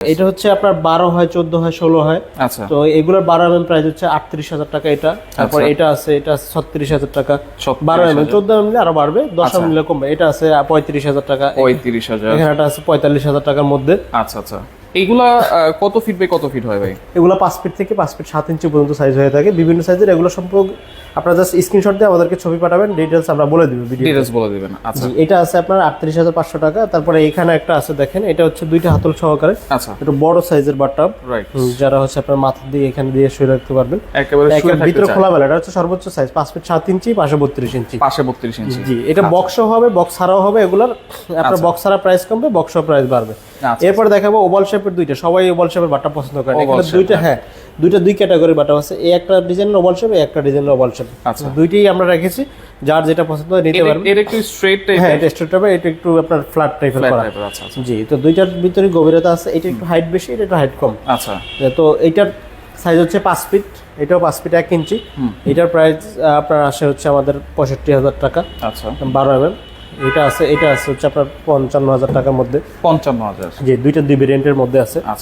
এটা হচ্ছে আপনার বারো হয় চোদ্দ হয় ষোলো হয়। আচ্ছা। তো এগুলোর বারো এম প্রাইস হচ্ছে আটত্রিশ হাজার টাকা এটা। তারপর আচ্ছা। এটা আছে এটা ছত্রিশ হাজার টাকা। 36,000 বারো এম চোদ্দ এম আরও বাড়বে দশ আচ্ছা। এম কমবে। এটা আছে পঁয়ত্রিশ হাজার টাকা। পঁয়ত্রিশ হাজার। এখানে আছে পঁয়তাল্লিশ হাজার টাকার মধ্যে। আচ্ছা আচ্ছা। এইগুলা আহ, কত ফিট বাই কত ফিট হয় ভাই? এগুলো পাঁচ ফিট থেকে পাঁচ ফিট সাত ইঞ্চি পর্যন্ত সাইজ হয়ে থাকে। বিভিন্ন সাইজের এগুলো সম্পর্কে আপনারা জাস্ট স্ক্রিনশট দিয়ে আমাদেরকে ছবি পাঠাবেন ডিটেলস আমরা বলে দিব ডিটেলস বলে দিবেন আচ্ছা। এটা আছে আপনার আটত্রিশ হাজার পাঁচশো টাকা। তারপরে এখানে একটা আছে দেখেন এটা হচ্ছে দুইটা হাতল সহকারে। আচ্ছা। একটু বড় সাইজের বাটটাপ যারা হচ্ছে আপনার মাথা দিয়ে এখানে দিয়ে শুয়ে রাখতে পারবেন। একেবারে ভিতরে চায়। খোলামেলা এটা হচ্ছে সর্বোচ্চ সাইজ পাঁচ ফিট সাত ইঞ্চি পাশে বত্রিশ ইঞ্চি পাশে বত্রিশ ইঞ্চি জি এটা বক্সও হবে বক্স ছাড়াও হবে এগুলার আপনার আচ্ছা। বক্স ছাড়া প্রাইস কমবে বক্স প্রাইস বাড়বে। আচ্ছা, এরপর দেখাবো ওভাল শেপের দুইটা। সবাই ওভাল শেপের বাটা পছন্দ করে এখানে দুইটা হ্যাঁ। দুইটা দুই ক্যাটাগরি বাটা আছে। এই একটা ডিজাইনের ওভাল শেপ এই একটা ডিজাইনের ওভাল শেপ আচ্ছা। দুইটাই আমরা রেখেছি। যার যেটা পছন্দ হয় নিতে পারবেন। এটা একটু স্ট্রেট টাইপ হ্যাঁ এটা স্ট্রেট হবে। এটা একটু আপনার ফ্ল্যাট টাইপের করা। আচ্ছা আচ্ছা। জি তো দুইটার ভিতরে গভীরতা আছে। এটা একটু হাইট বেশি এটা একটু হাইট কম। আচ্ছা। তো এইটার সাইজ হচ্ছে পাঁচ ফিট এটাও পাঁচ ফিট এক ইঞ্চি এটার প্রাইস আপনার আসে হচ্ছে আমাদের পঁয়ষট্টি হাজার টাকা। আচ্ছা। বারো এম এটা আছে এটা আছে হচ্ছে আপনার পঞ্চান্ন হাজার টাকার মধ্যে। পঞ্চান্ন হাজার। যে দুইটা দুই ভেরিয়েন্টের মধ্যে আছে। আচ্ছা।